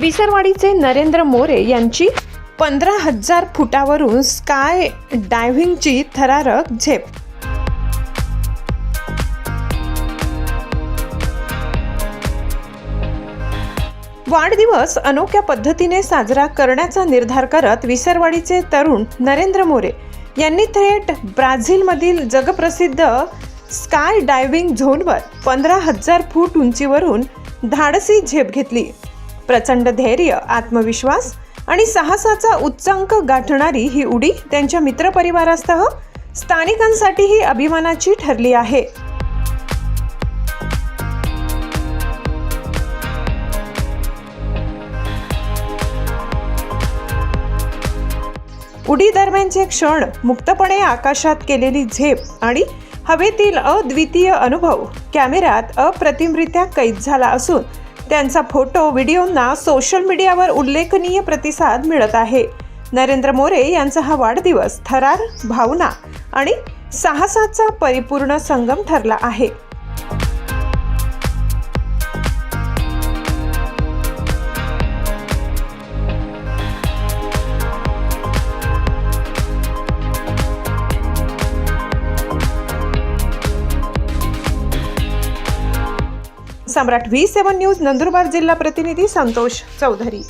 विसरवाडीचे नरेंद्र मोरे यांची पंधरा हजार फुटावरून स्काय डायव्हिंगची थरारक झेप. वाढदिवस अनोख्या पद्धतीने साजरा करण्याचा निर्धार करत विसरवाडीचे तरुण नरेंद्र मोरे यांनी थेट ब्राझीलमधील जगप्रसिद्ध स्काय डायव्हिंग झोनवर पंधरा हजार फूट उंचीवरून धाडसी झेप घेतली. प्रचंड धैर्य आत्मविश्वास आणि साहसाचा उच्चांक गाठणारी ही उडी त्यांच्या मित्रपरिवारासह स्थानिकांसाठीही अभिमानाची ठरली आहे. उडी दरम्यानचे क्षण मुक्तपणे आकाशात केलेली झेप आणि हवेतील अद्वितीय अनुभव कॅमेऱ्यात अप्रतिमरित्या कैद झाला असून त्यांचा फोटो व्हिडिओंना सोशल मीडियावर उल्लेखनीय प्रतिसाद मिळत आहे. नरेंद्र मोरे यांचा हा वाढदिवस थरार भावना आणि साहसाचा परिपूर्ण संगम ठरला आहे. Samrat V seven news Nandurbar जिल्हा प्रतिनिधी संतोष चौधरी.